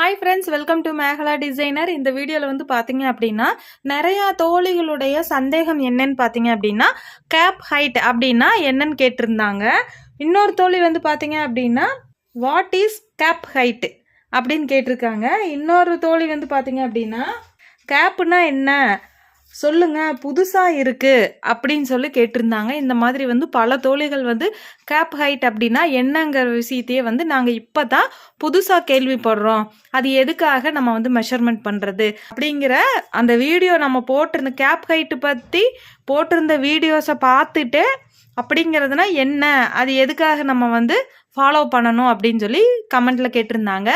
Hi friends welcome to Megala designer இந்த வீடியோவில் வந்து பார்த்தீங்க அப்படின்னா நிறையா தோழிகளுடைய சந்தேகம் என்னன்னு பார்த்தீங்க அப்படின்னா கேப் ஹைட் அப்படின்னா என்னன்னு கேட்டிருந்தாங்க. இன்னொரு தோழி வந்து பார்த்தீங்க அப்படின்னா வாட் இஸ் கேப் ஹைட் அப்படின்னு கேட்டிருக்காங்க. இன்னொரு தோழி வந்து பார்த்தீங்க அப்படின்னா கேப்புனா என்ன? சொல்லுங்க புதுசா இருக்கு அப்படின்னு சொல்லி கேட்டிருந்தாங்க. இந்த மாதிரி வந்து பல தோழிகள் வந்து கேப் ஹைட் அப்படின்னா என்னங்கிற விஷயத்தையே வந்து நாங்கள் இப்போ தான் புதுசாக கேள்விப்படுறோம். அது எதுக்காக நம்ம வந்து மெஷர்மெண்ட் பண்ணுறது அப்படிங்கிற அந்த வீடியோ நம்ம போட்டிருந்த கேப் ஹைட்டு பற்றி போட்டிருந்த வீடியோஸை பார்த்துட்டு அப்படிங்கிறதுனா என்ன? அது எதுக்காக நம்ம வந்து ஃபாலோ பண்ணணும் அப்படின்னு சொல்லி கமெண்ட்ல கேட்டிருந்தாங்க.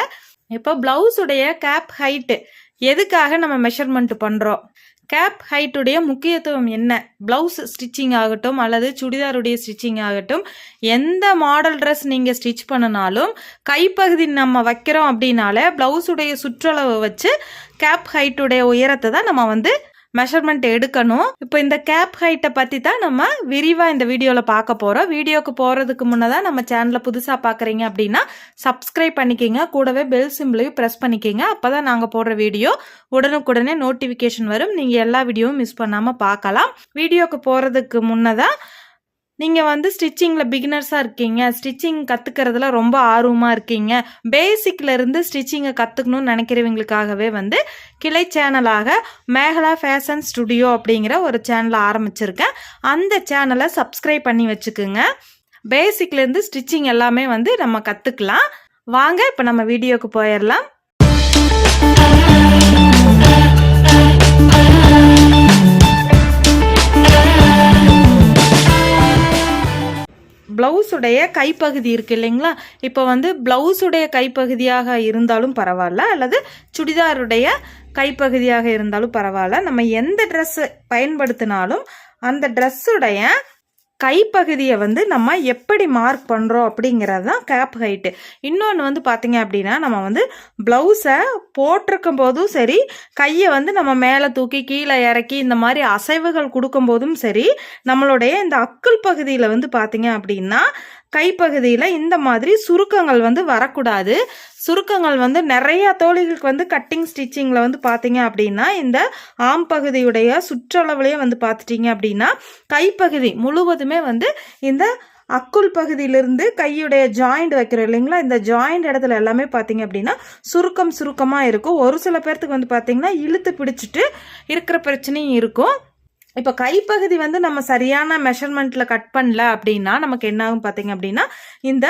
இப்போ பிளவுஸுடைய கேப் ஹைட்டு எதுக்காக நம்ம மெஷர்மெண்ட் பண்ணுறோம் கேப் ஹைட்டுடைய முக்கியத்துவம் என்ன? ப்ளவுஸ் ஸ்டிச்சிங் ஆகட்டும் அல்லது சுடிதாருடைய ஸ்டிச்சிங் ஆகட்டும் எந்த மாடல் ட்ரெஸ் நீங்கள் ஸ்டிச் பண்ணினாலும் கைப்பகுதி நம்ம வைக்கிறோம் அப்படின்னால ப்ளவுஸுடைய சுற்றளவை வச்சு கேப் ஹைட்டுடைய உயரத்தை தான் நம்ம வந்து மெஷர்மெண்ட் எடுக்கணும். இப்போ இந்த கேப் ஹைட்டை பற்றி தான் நம்ம விரிவாக இந்த வீடியோவில் பார்க்க போகிறோம் வீடியோக்கு போகிறதுக்கு முன்னதாக நம்ம சேனலை புதுசாக பார்க்குறீங்க அப்படின்னா சப்ஸ்கிரைப் பண்ணிக்கிங்க. கூடவே பெல் சிம்பிளையும் ப்ரெஸ் பண்ணிக்கிங்க. அப்போ தான் நாங்கள் போடுற வீடியோ உடனுக்குடனே நோட்டிஃபிகேஷன் வரும். நீங்கள் எல்லா வீடியோவும் மிஸ் பண்ணாமல் பார்க்கலாம். வீடியோக்கு போகிறதுக்கு முன்னதாக நீங்கள் வந்து ஸ்டிச்சிங்கில் பிகினர்ஸாக இருக்கீங்க. ஸ்டிச்சிங் கற்றுக்கிறதுல ரொம்ப ஆர்வமாக இருக்கீங்க. பேசிக்லேருந்து ஸ்டிச்சிங்கை கற்றுக்கணும்னு நினைக்கிறவங்களுக்காகவே வந்து கிளை சேனலாக மேகலா ஃபேஷன் ஸ்டுடியோ அப்படிங்கிற ஒரு சேனலை ஆரம்பிச்சிருக்கேன். அந்த சேனலை சப்ஸ்கிரைப் பண்ணி வச்சுக்குங்க. பேசிக்லேருந்து ஸ்டிச்சிங் எல்லாமே வந்து நம்ம கற்றுக்கலாம் வாங்க இப்போ நம்ம வீடியோவுக்கு போயிடலாம். ப்ளவுஸுடைய கைப்பகுதி இருக்குது இல்லைங்களா? இப்போ வந்து ப்ளவுஸுடைய கைப்பகுதியாக இருந்தாலும் பரவாயில்ல அல்லது சுடிதாருடைய கைப்பகுதியாக இருந்தாலும் பரவாயில்ல. நம்ம எந்த ட்ரெஸ்ஸு பயன்படுத்தினாலும் அந்த ட்ரெஸ்ஸுடைய கைப்பகுதியை வந்து நம்ம எப்படி மார்க் பண்ணுறோம் அப்படிங்கிறது தான் கேப் ஹைட்டு இன்னொன்று வந்து பார்த்தீங்க அப்படின்னா நம்ம வந்து ப்ளவுஸை போட்டிருக்கும் போதும் சரி கையை வந்து நம்ம மேலே தூக்கி கீழே இறக்கி இந்த மாதிரி அசைவுகள் கொடுக்கும்போதும் சரி நம்மளுடைய இந்த அக்குள் பகுதியில் வந்து பார்த்தீங்க அப்படின்னா கைப்பகுதியில் இந்த மாதிரி சுருக்கங்கள் வந்து வரக்கூடாது. சுருக்கங்கள் வந்து நிறைய தோழிகளுக்கு வந்து கட்டிங் ஸ்டிச்சிங்கில் வந்து பார்த்தீங்க அப்படின்னா இந்த ஆம் பகுதியுடைய சுற்றளவுலேயே வந்து பார்த்துட்டீங்க அப்படின்னா கைப்பகுதி முழுவதுமே வந்து இந்த அக்குள் பகுதியிலிருந்து கையுடைய ஜாயிண்ட் வைக்கிறோம் இல்லைங்களா? இந்த ஜாயிண்ட் இடத்துல எல்லாமே பார்த்தீங்க அப்படின்னா சுருக்கம் சுருக்கமாக இருக்கும். ஒரு சில பேர்த்துக்கு வந்து பார்த்தீங்கன்னா இழுத்து பிடிச்சிட்டு இருக்கிற பிரச்சனையும் இருக்கும். இப்போ கைப்பகுதி வந்து நம்ம சரியான மெஷர்மெண்ட்டில் கட் பண்ணல அப்படின்னா நமக்கு என்ன ஆகும் பார்த்தீங்க அப்படின்னா இந்த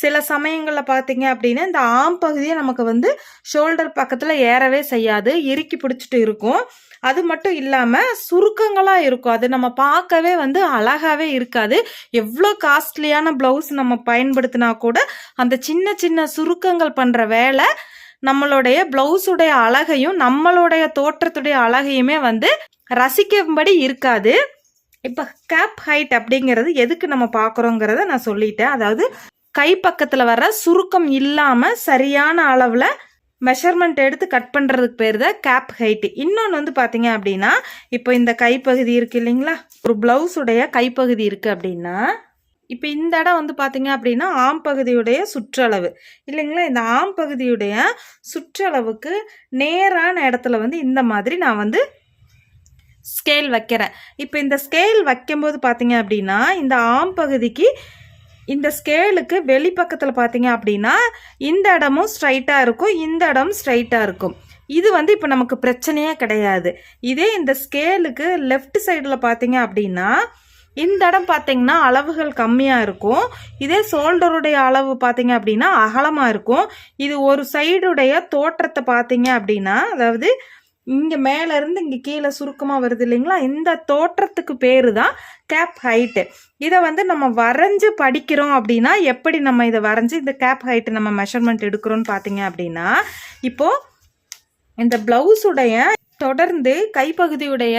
சில சமயங்களில் பார்த்தீங்க அப்படின்னா இந்த ஆம் பகுதியை நமக்கு வந்து ஷோல்டர் பக்கத்தில் ஏறவே செய்யாது இறுக்கி பிடிச்சிட்டு இருக்கும். அது மட்டும் இல்லாமல் சுருக்கங்களாக இருக்கும். அது நம்ம பார்க்கவே வந்து அழகாகவே இருக்காது. எவ்வளோ காஸ்ட்லியான ப்ளவுஸ் நம்ம பயன்படுத்தினா கூட அந்த சின்ன சின்ன சுருக்கங்கள் பண்ணுற வேலை நம்மளுடைய பிளவுஸுடைய அழகையும் நம்மளுடைய தோற்றத்துடைய அழகையுமே வந்து ரசிக்கும்படி இருக்காது. இப்போ கேப் ஹைட் அப்படிங்கிறது எதுக்கு நம்ம பார்க்குறோங்கிறத நான் சொல்லிட்டேன். அதாவது கை பக்கத்தில் வர சுருக்கம் இல்லாமல் சரியான அளவில் மெஷர்மெண்ட் எடுத்து கட் பண்ணுறதுக்கு பேர் தான் கேப் ஹைட்டு இன்னொன்று வந்து பார்த்தீங்க அப்படின்னா இப்போ இந்த கைப்பகுதி இருக்குது இல்லைங்களா? ஒரு ப்ளவுஸுடைய கைப்பகுதி இருக்குது அப்படின்னா இப்போ இந்த இடம் வந்து பார்த்தீங்க அப்படின்னா ஆம் பகுதியுடைய சுற்றளவு. இல்லைங்களா? இந்த ஆம் பகுதியுடைய சுற்றளவுக்கு நேரான இடத்துல வந்து இந்த மாதிரி நான் வந்து ஸ்கேல் வைக்கிறேன். இப்போ இந்த ஸ்கேல் வைக்கும்போது பார்த்தீங்க அப்படின்னா இந்த ஆம் பகுதிக்கு இந்த ஸ்கேலுக்கு வெளிப்பக்கத்தில் பார்த்தீங்க அப்படின்னா இந்த இடமும் ஸ்ட்ரைட்டாக இருக்கும் இந்த இடமும் ஸ்ட்ரைட்டாக இருக்கும். இது வந்து இப்போ நமக்கு பிரச்சனையே கிடையாது. இதே இந்த ஸ்கேலுக்கு லெஃப்ட் சைடில் பார்த்தீங்க அப்படின்னா இந்த இடம் பார்த்தீங்கன்னா அளவுகள் கம்மியாக இருக்கும். இதே ஷோல்டருடைய அளவு பார்த்தீங்க அப்படின்னா அகலமாக இருக்கும். இது ஒரு சைடுடைய தோற்றத்தை பார்த்தீங்க அப்படின்னா அதாவது இங்கே மேலேருந்து இங்கே கீழே சுருக்கமாக வருது இல்லைங்களா? இந்த தோற்றத்துக்கு பேர் தான் கேப் ஹைட்டு இதை வந்து நம்ம வரைஞ்சு படிக்கிறோம் அப்படின்னா எப்படி நம்ம இதை வரைஞ்சி இந்த கேப் ஹைட்டு நம்ம மெஷர்மெண்ட் எடுக்கிறோன்னு பார்த்தீங்க அப்படின்னா இப்போது இந்த ப்ளவுஸுடைய தொடர்ந்து கைப்பகுதியுடைய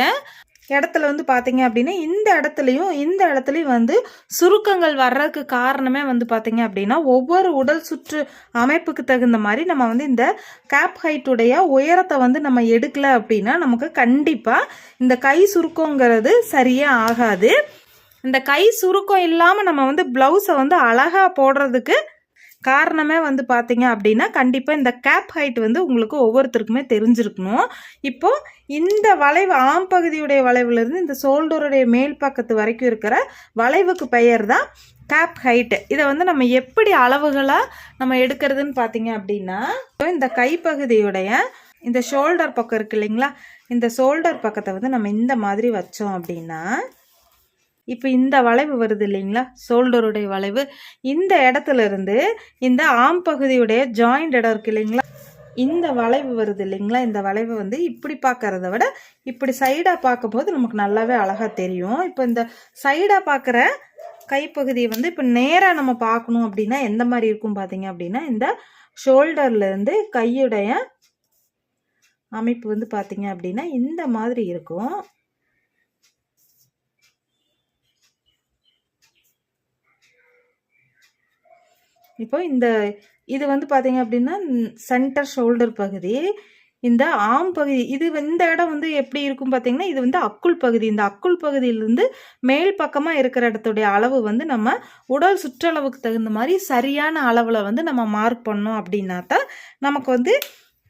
இடத்துல வந்து பார்த்தீங்க அப்படின்னா இந்த இடத்துலையும் இந்த இடத்துலையும் வந்து சுருக்கங்கள் வர்றதுக்கு காரணமே வந்து பார்த்தீங்க அப்படின்னா ஒவ்வொரு உடல் சுற்று அமைப்புக்கு தகுந்த மாதிரி நம்ம வந்து இந்த கேப் ஹைட்டுடைய உயரத்தை வந்து நம்ம எடுக்கல அப்படின்னா நமக்கு கண்டிப்பாக இந்த கை சுருக்கங்கிறது சரியே ஆகாது. இந்த கை சுருக்கம் இல்லாமல் நம்ம வந்து ப்ளவுஸை வந்து அழகாக போடுறதுக்கு காரணமே வந்து பார்த்தீங்க அப்படின்னா கண்டிப்பாக இந்த கேப் ஹைட் வந்து உங்களுக்கு ஒவ்வொருத்தருக்குமே தெரிஞ்சிருக்கணும். இப்போது இந்த வளைவு ஆம் பகுதியுடைய வளைவுலேருந்து இந்த ஷோல்டருடைய மேல் பக்கத்து வரைக்கும் இருக்கிற வளைவுக்கு பெயர் தான் கேப் ஹைட்டு இதை வந்து நம்ம எப்படி அளவுகளாக நம்ம எடுக்கிறதுன்னு பார்த்தீங்க அப்படின்னா இப்போ இந்த கைப்பகுதியுடைய இந்த ஷோல்டர் பக்கம் இருக்கு இல்லைங்களா? இந்த ஷோல்டர் பக்கத்தை வந்து நம்ம இந்த மாதிரி வச்சோம் அப்படின்னா இப்போ இந்த வளைவு வருது இல்லைங்களா? ஷோல்டருடைய வளைவு. இந்த இடத்துல இருந்து இந்த ஆம் பகுதியுடைய ஜாயிண்ட் இடம் இருக்கு இல்லைங்களா? இந்த வளைவு வருது இல்லைங்களா? இந்த வளைவு வந்து இப்படி பார்க்கறத விட இப்படி சைடாக பார்க்கும்போது நமக்கு நல்லாவே அழகாக தெரியும். இப்போ இந்த சைடாக பார்க்குற கைப்பகுதியை வந்து இப்போ நேராக நம்ம பார்க்கணும் அப்படின்னா எந்த மாதிரி இருக்கும் பார்த்தீங்க அப்படின்னா இந்த ஷோல்டர்லேருந்து கையுடைய அமைப்பு வந்து பார்த்தீங்க அப்படின்னா இந்த மாதிரி இருக்கும். இப்போ இந்த இது வந்து பார்த்தீங்க அப்படின்னா சென்டர் ஷோல்டர் பகுதி இந்த ஆம் பகுதி இது இந்த இடம் வந்து எப்படி இருக்கும் பார்த்தீங்கன்னா இது வந்து அக்குள் பகுதி. இந்த அக்குள் பகுதியிலிருந்து மேல் பக்கமாக இருக்கிற இடத்துடைய அளவு வந்து நம்ம உடல் சுற்றளவுக்கு தகுந்த மாதிரி சரியான அளவில் வந்து நம்ம மார்க் பண்ணோம் அப்படின்னா தான் நமக்கு வந்து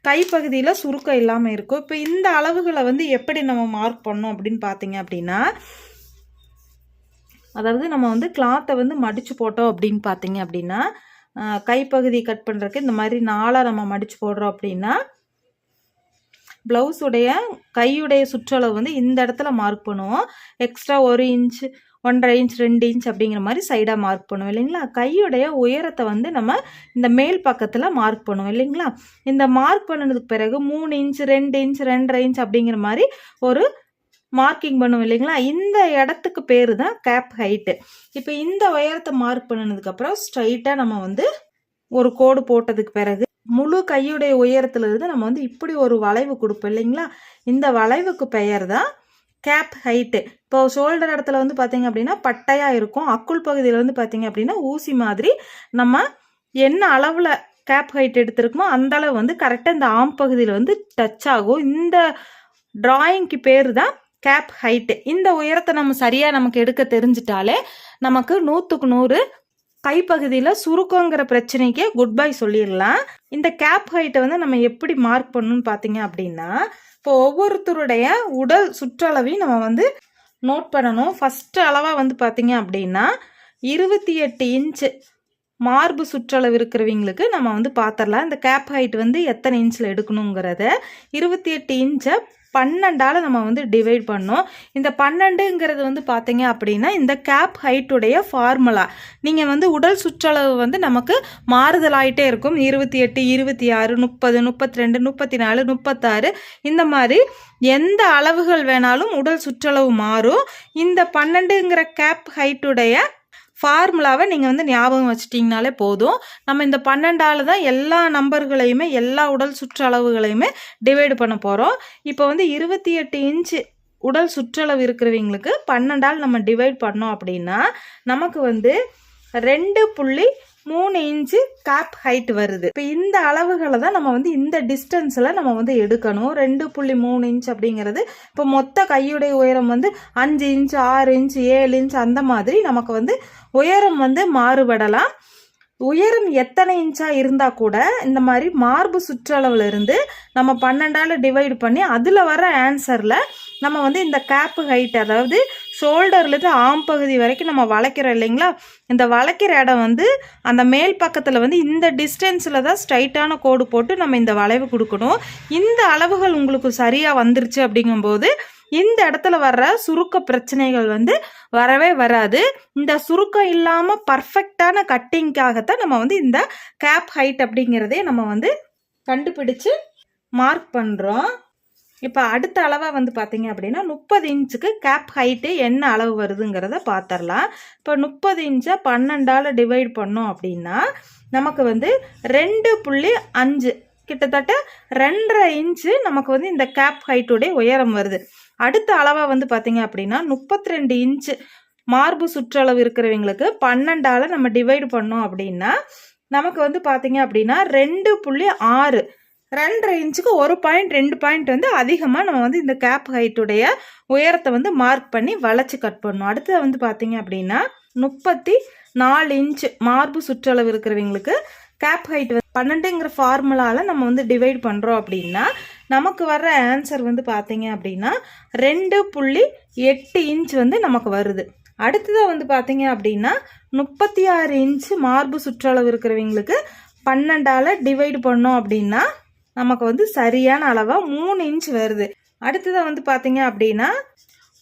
கைப்பகுதியில் சுருக்கம் இல்லாமல் இருக்கும். இப்போ இந்த அளவுகளை வந்து எப்படி நம்ம மார்க் பண்ணோம் அப்படின்னு பார்த்தீங்க அப்படின்னா அதாவது நம்ம வந்து கிளாத்தை வந்து மடித்து போட்டோம் அப்படின்னு பார்த்தீங்க அப்படின்னா கைப்பகுதி கட் பண்ணுறதுக்கு இந்த மாதிரி நாளாக நம்ம மடித்து போடுறோம் அப்படின்னா ப்ளவுஸுடைய கையுடைய சுற்றளவு வந்து இந்த இடத்துல மார்க் பண்ணுவோம். எக்ஸ்ட்ரா ஒரு இன்ச் ஒன்றரை இன்ச் ரெண்டு இன்ச் அப்படிங்கிற மாதிரி சைடாக மார்க் பண்ணுவோம் இல்லைங்களா? கையுடைய உயரத்தை வந்து நம்ம இந்த மேல் பக்கத்தில் மார்க் பண்ணுவோம் இல்லைங்களா? இந்த மார்க் பண்ணதுக்கு பிறகு மூணு இன்ச் ரெண்டு இன்ச் ரெண்டரை இன்ச் அப்படிங்கிற மாதிரி ஒரு மார்க்கிங் பண்ணுவோம் இல்லைங்களா? இந்த இடத்துக்கு பேர் தான் கேப் ஹைட்டு. இப்போ இந்த உயரத்தை மார்க் பண்ணினதுக்கப்புறம் ஸ்ட்ரைட்டாக நம்ம வந்து ஒரு கோடு போட்டதுக்கு பிறகு முழு கையுடைய உயரத்துலேருந்து நம்ம வந்து இப்படி ஒரு வளைவு கொடுப்போம் இல்லைங்களா? இந்த வளைவுக்கு பெயர் தான் கேப் ஹைட்டு. இப்போ ஷோல்டர் இடத்துல வந்து பார்த்தீங்க அப்படின்னா பட்டையாக இருக்கும். அக்குள் பகுதியில் வந்து பார்த்தீங்க அப்படின்னா ஊசி மாதிரி நம்ம என்ன அளவில் கேப் ஹைட் எடுத்திருக்குமோ அந்த அளவு வந்து கரெக்டாக இந்த ஆம் பகுதியில் வந்து டச் ஆகும். இந்த டிராயிங்க்கு பேர் தான் கேப் ஹைட்டு இந்த உயரத்தை நம்ம சரியாக நமக்கு எடுக்க தெரிஞ்சிட்டாலே நமக்கு நூற்றுக்கு நூறு கைப்பகுதியில் சுருக்கங்கிற பிரச்சனைக்கு குட் பை சொல்லிடலாம். இந்த கேப் ஹைட்டை வந்து நம்ம எப்படி மார்க் பண்ணணும்னு பார்த்தீங்க அப்படின்னா இப்போ ஒவ்வொருத்தருடைய உடல் சுற்றளவையும் நம்ம வந்து நோட் பண்ணணும். ஃபஸ்ட்டு அளவாக வந்து பார்த்தீங்க அப்படின்னா இருபத்தி எட்டு இன்ச்சு மார்பு சுற்றளவு இருக்கிறவங்களுக்கு நம்ம வந்து பார்த்துடலாம். இந்த கேப் ஹைட் வந்து எத்தனை இன்ச்சில் எடுக்கணுங்கிறத. இருபத்தி எட்டு இன்ச்சை பன்னெண்டால் நம்ம வந்து டிவைட் பண்ணோம். இந்த பன்னெண்டுங்கிறது வந்து பார்த்தீங்க அப்படின்னா இந்த கேப் ஹைட்டுடைய ஃபார்முலா நீங்கள் வந்து உடல் சுற்றளவு வந்து நமக்கு மாறுதலாயிட்டே இருக்கும். இருபத்தி எட்டு இருபத்தி ஆறு முப்பது முப்பத்தி ரெண்டு முப்பத்தி நாலு முப்பத்தாறு. இந்த மாதிரி எந்த அளவுகள் வேணாலும் உடல் சுற்றளவு மாறும். இந்த பன்னெண்டுங்கிற கேப் ஹைட்டுடைய ஃபார்முலாவை நீங்கள் வந்து ஞாபகம் வச்சிட்டிங்கனாலே போதும். நம்ம இந்த பன்னெண்டால் தான் எல்லா நம்பர்களையுமே எல்லா உடல் சுற்றளவுகளையுமே டிவைடு பண்ண போகிறோம் இப்போ வந்து இருபத்தி எட்டு இன்ச்சு உடல் சுற்றளவு இருக்கிறவங்களுக்கு பன்னெண்டால் நம்ம டிவைட் பண்ணோம் அப்படின்னா நமக்கு வந்து ரெண்டு புள்ளி மூணு இன்ச்சு கேப் ஹைட் வருது. இப்போ இந்த அளவுகளை தான் நம்ம வந்து இந்த டிஸ்டன்ஸில் நம்ம வந்து எடுக்கணும். ரெண்டு புள்ளி மூணு இன்ச் அப்படிங்கிறது இப்போ மொத்த கையுடைய உயரம் வந்து அஞ்சு இன்ச் ஆறு இன்ச் ஏழு இன்ச் அந்த மாதிரி நமக்கு வந்து உயரம் வந்து மாறுபடலாம். உயரம் எத்தனை இன்ச்சாக இருந்தால் கூட இந்த மாதிரி மார்பு சுற்றளவுல இருந்து நம்ம பன்னெண்டால் டிவைட் பண்ணி அதில் வர ஆன்சரில் நம்ம வந்து இந்த கேப்பு ஹைட் அதாவது ஷோல்டர்லேருந்து ஆம் பகுதி வரைக்கும் நம்ம வளைக்கிறோம் இல்லைங்களா? இந்த வளைக்கிற இடம் வந்து அந்த மேல் பக்கத்தில் வந்து இந்த டிஸ்டன்ஸில் தான் ஸ்ட்ரைட்டான கோடு போட்டு நம்ம இந்த வளைவு கொடுக்கணும். இந்த அளவுகள் உங்களுக்கு சரியாக வந்துருச்சு அப்படிங்கும்போது இந்த இடத்துல வர்ற சுருக்க பிரச்சனைகள் வந்து வரவே வராது. இந்த சுருக்கம் இல்லாமல் பர்ஃபெக்டான கட்டிங்காகத்தான் நம்ம வந்து இந்த கேப் ஹைட் அப்படிங்கிறதே நம்ம வந்து கண்டுபிடிச்சு மார்க் பண்ணுறோம் இப்போ அடுத்த அளவாக வந்து பார்த்தீங்க அப்படின்னா முப்பது இன்ச்சுக்கு கேப் ஹைட்டு என்ன அளவு வருதுங்கிறத பார்த்துடலாம் இப்போ முப்பது இன்ச்சை பன்னெண்டால் டிவைட் பண்ணோம் அப்படின்னா நமக்கு வந்து ரெண்டு புள்ளி அஞ்சு கிட்டத்தட்ட ரெண்டரை இன்ச்சு நமக்கு வந்து இந்த கேப் ஹைட்டுடைய உயரம் வருது. அடுத்த அளவாக வந்து பார்த்தீங்க அப்படின்னா முப்பத்தி ரெண்டு இன்ச்சு மார்பு சுற்றளவு இருக்கிறவங்களுக்கு பன்னெண்டால் நம்ம டிவைடு பண்ணோம் அப்படின்னா நமக்கு வந்து பார்த்தீங்க அப்படின்னா ரெண்டு புள்ளி ஆறு ரெண்டரை இன்ச்சுக்கு ஒரு பாயிண்ட் ரெண்டு பாயிண்ட் வந்து அதிகமாக நம்ம வந்து இந்த கேப் ஹைட்டுடைய உயரத்தை வந்து மார்க் பண்ணி வளைச்சி கட் பண்ணணும். அடுத்தது வந்து பார்த்தீங்க அப்படின்னா முப்பத்தி நாலு இன்ச்சு மார்பு சுற்றளவு இருக்கிறவங்களுக்கு கேப் ஹைட் பன்னெண்டுங்கிற ஃபார்முலாவில் நம்ம வந்து டிவைட் பண்ணுறோம் அப்படின்னா நமக்கு வர்ற ஆன்சர் வந்து பார்த்தீங்க அப்படின்னா ரெண்டு புள்ளி எட்டு இன்ச் வந்து நமக்கு வருது. அடுத்ததாக வந்து பார்த்தீங்க அப்படின்னா முப்பத்தி ஆறு இன்ச்சு மார்பு சுற்றளவு இருக்கிறவங்களுக்கு பன்னெண்டால் டிவைடு பண்ணோம் அப்படின்னா நமக்கு வந்து சரியான அளவாக மூணு இன்ச் வருது. அடுத்ததாக வந்து பார்த்தீங்க அப்படின்னா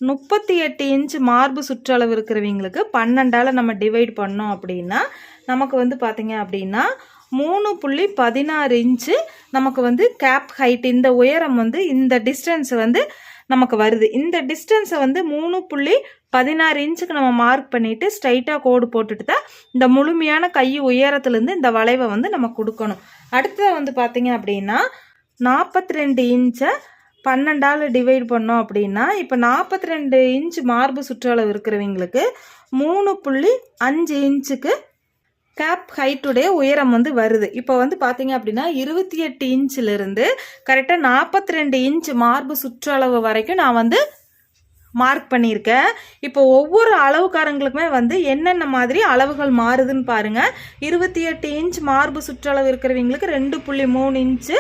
முப்பத்தி எட்டு இன்ச் மார்பு சுற்றளவு இருக்கிறவங்களுக்கு பன்னெண்டால் நம்ம டிவைட் பண்ணோம் அப்படின்னா நமக்கு வந்து பார்த்தீங்க அப்படின்னா மூணு புள்ளி பதினாறு இன்ச்சு நமக்கு வந்து கேப் ஹைட் இந்த உயரம் வந்து இந்த டிஸ்டன்ஸ் வந்து நமக்கு வருது. இந்த டிஸ்டன்ஸை வந்து மூணு புள்ளி பதினாறு இன்ச்சுக்கு நம்ம மார்க் பண்ணிவிட்டு ஸ்ட்ரைட்டாக கோடு போட்டுட்டு தான் இந்த முழுமையான கை உயரத்துலேருந்து இந்த வளைவை வந்து நம்ம கொடுக்கணும். அடுத்தது வந்து பார்த்தீங்க அப்படின்னா நாற்பத்தி ரெண்டு இன்ச்சை பன்னெண்டால் டிவைட் பண்ணோம் அப்படின்னா இப்போ நாற்பத்தி ரெண்டு இன்ச் மார்பு சுற்றளவு இருக்கிறவங்களுக்கு மூணு புள்ளி அஞ்சு இன்ச்சுக்கு கேப் ஹைட்டுடைய உயரம் வந்து வருது. இப்போ வந்து பார்த்தீங்க அப்படின்னா இருபத்தி எட்டு இன்ச்சிலிருந்து கரெக்டாக நாற்பத்தி ரெண்டு இன்ச் மார்பு சுற்றளவு வரைக்கும் நான் வந்து மார்க் பண்ணியிருக்கேன் இப்போ ஒவ்வொரு அளவுக்காரங்களுக்குமே வந்து என்னென்ன மாதிரி அளவுகள் மாறுதுன்னு பாருங்கள் இருபத்தி எட்டு இன்ச் மார்பு சுற்றளவு இருக்கிறவங்களுக்கு ரெண்டு புள்ளி மூணு இன்ச்சு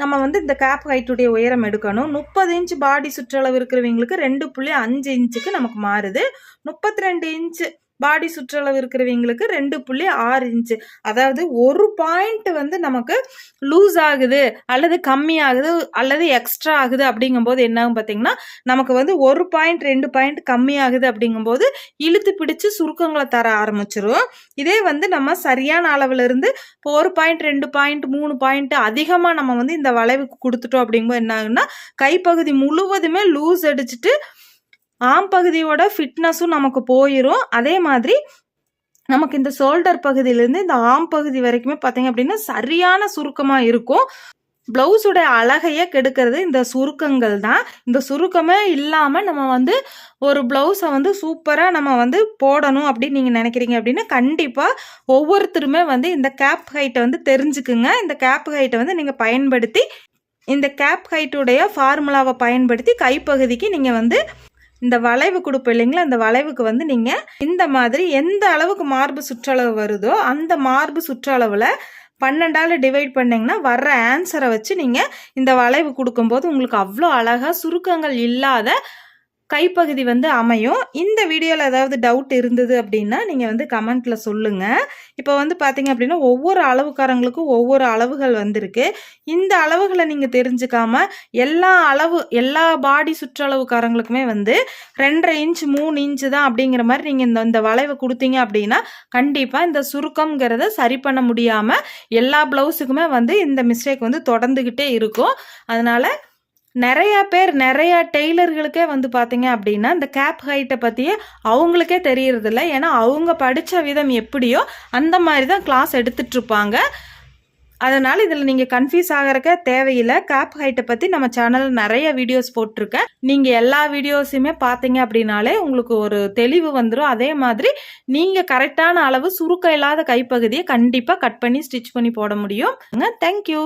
நம்ம வந்து இந்த கேப் ஹைட்டுடைய உயரம் எடுக்கணும். முப்பது இன்ச் பாடி சுற்றளவு இருக்கிறவங்களுக்கு ரெண்டு புள்ளி அஞ்சு இன்ச்சுக்கு நமக்கு மாறுது. முப்பத்தி ரெண்டு இன்ச்சு பாடி சுற்றளவு இருக்கிறவங்களுக்கு ரெண்டு புள்ளி ஆறு இன்ச்சு. அதாவது ஒரு பாயிண்ட் வந்து நமக்கு லூஸ் ஆகுது அல்லது கம்மி ஆகுது அல்லது எக்ஸ்ட்ரா ஆகுது அப்படிங்கும்போது என்னாகும் பார்த்தீங்கன்னா நமக்கு வந்து ஒரு பாயிண்ட் ரெண்டு பாயிண்ட் கம்மி ஆகுது அப்படிங்கும்போது இழுத்து பிடிச்சு சுருக்கங்களை தர ஆரம்பிச்சிரும். இதே வந்து நம்ம சரியான அளவுல இருந்து இப்போ ஒரு பாயிண்ட் ரெண்டு பாயிண்ட் மூணு பாயிண்ட் அதிகமாக நம்ம வந்து இந்த வளைவுக்கு கொடுத்துட்டோம் அப்படிங்கும்போது என்ன ஆகுன்னா கைப்பகுதி முழுவதுமே லூஸ் அடிச்சுட்டு ஆம் பகுதியோட ஃபிட்னஸும் நமக்கு போயிடும் அதே மாதிரி நமக்கு இந்த ஷோல்டர் பகுதியிலேருந்து இந்த ஆம் பகுதி வரைக்குமே பார்த்தீங்க அப்படின்னா சரியான சுருக்கமாக இருக்கும். ப்ளவுஸோட அழகையே கெடுக்கிறது இந்த சுருக்கங்கள் தான். இந்த சுருக்கமே இல்லாமல் நம்ம வந்து ஒரு ப்ளவுஸை வந்து சூப்பராக நம்ம வந்து போடணும் அப்படின்னு நீங்கள் நினைக்கிறீங்க அப்படின்னா கண்டிப்பாக ஒவ்வொருத்தருமே வந்து இந்த கேப் ஹைட்டை வந்து தெரிஞ்சுக்குங்க. இந்த கேப் ஹைட்டை வந்து நீங்கள் பயன்படுத்தி இந்த கேப் ஹைட்டுடைய ஃபார்முலாவை பயன்படுத்தி கைப்பகுதிக்கு நீங்கள் வந்து இந்த வளைவு கொடுப்போம் இல்லைங்களா? அந்த வளைவுக்கு வந்து நீங்கள் இந்த மாதிரி எந்த அளவுக்கு மார்பு சுற்றளவு வருதோ அந்த மார்பு சுற்றளவில் பன்னெண்டால் டிவைட் பண்ணிங்கன்னா வர்ற ஆன்சரை வச்சு நீங்கள் இந்த வளைவு கொடுக்கும்போது உங்களுக்கு அவ்வளோ அழகாக சுருக்கங்கள் இல்லாத கைப்பகுதி வந்து அமையும். இந்த வீடியோவில் ஏதாவது டவுட் இருந்தது அப்படின்னா நீங்கள் வந்து கமெண்ட்டில் சொல்லுங்கள் இப்போ வந்து பார்த்தீங்க அப்படின்னா ஒவ்வொரு அளவுக்காரங்களுக்கும் ஒவ்வொரு அளவுகள் வந்திருக்கு. இந்த அளவுகளை நீங்கள் தெரிஞ்சுக்காம எல்லா அளவு எல்லா பாடி சுற்றளவுக்காரங்களுக்குமே வந்து ரெண்டரை இன்ச் மூணு இன்ச்சு தான் அப்படிங்கிற மாதிரி நீங்கள் இந்த இந்த வளைவை கொடுத்தீங்க அப்படின்னா கண்டிப்பாக இந்த சுருக்கம்ங்கிறத சரி பண்ண முடியாமல் எல்லா ப்ளவுஸுக்குமே வந்து இந்த மிஸ்டேக் வந்து தொடர்ந்துக்கிட்டே இருக்கும். அதனால் நிறைய பேர் நிறைய டெய்லர்களுக்கே வந்து பார்த்தீங்க அப்படின்னா இந்த கேப் ஹைட்டை பற்றியே அவங்களுக்கே தெரியறதில்ல. ஏன்னா அவங்க படித்த விதம் எப்படியோ அந்த மாதிரி தான் கிளாஸ் எடுத்துட்ருப்பாங்க. அதனால் இதில் நீங்கள் கன்ஃபியூஸ் ஆகிறக்க தேவையில்லை. கேப் ஹைட்டை பற்றி நம்ம சேனலில் நிறைய வீடியோஸ் போட்டிருக்கேன். நீங்கள் எல்லா வீடியோஸுமே பார்த்தீங்க அப்படின்னாலே உங்களுக்கு ஒரு தெளிவு வந்துடும் அதே மாதிரி நீங்கள் கரெக்டான அளவு சுருக்கம் இல்லாத கைப்பகுதியை கண்டிப்பாக கட் பண்ணி ஸ்டிச் பண்ணி போட முடியும். தேங்க்யூ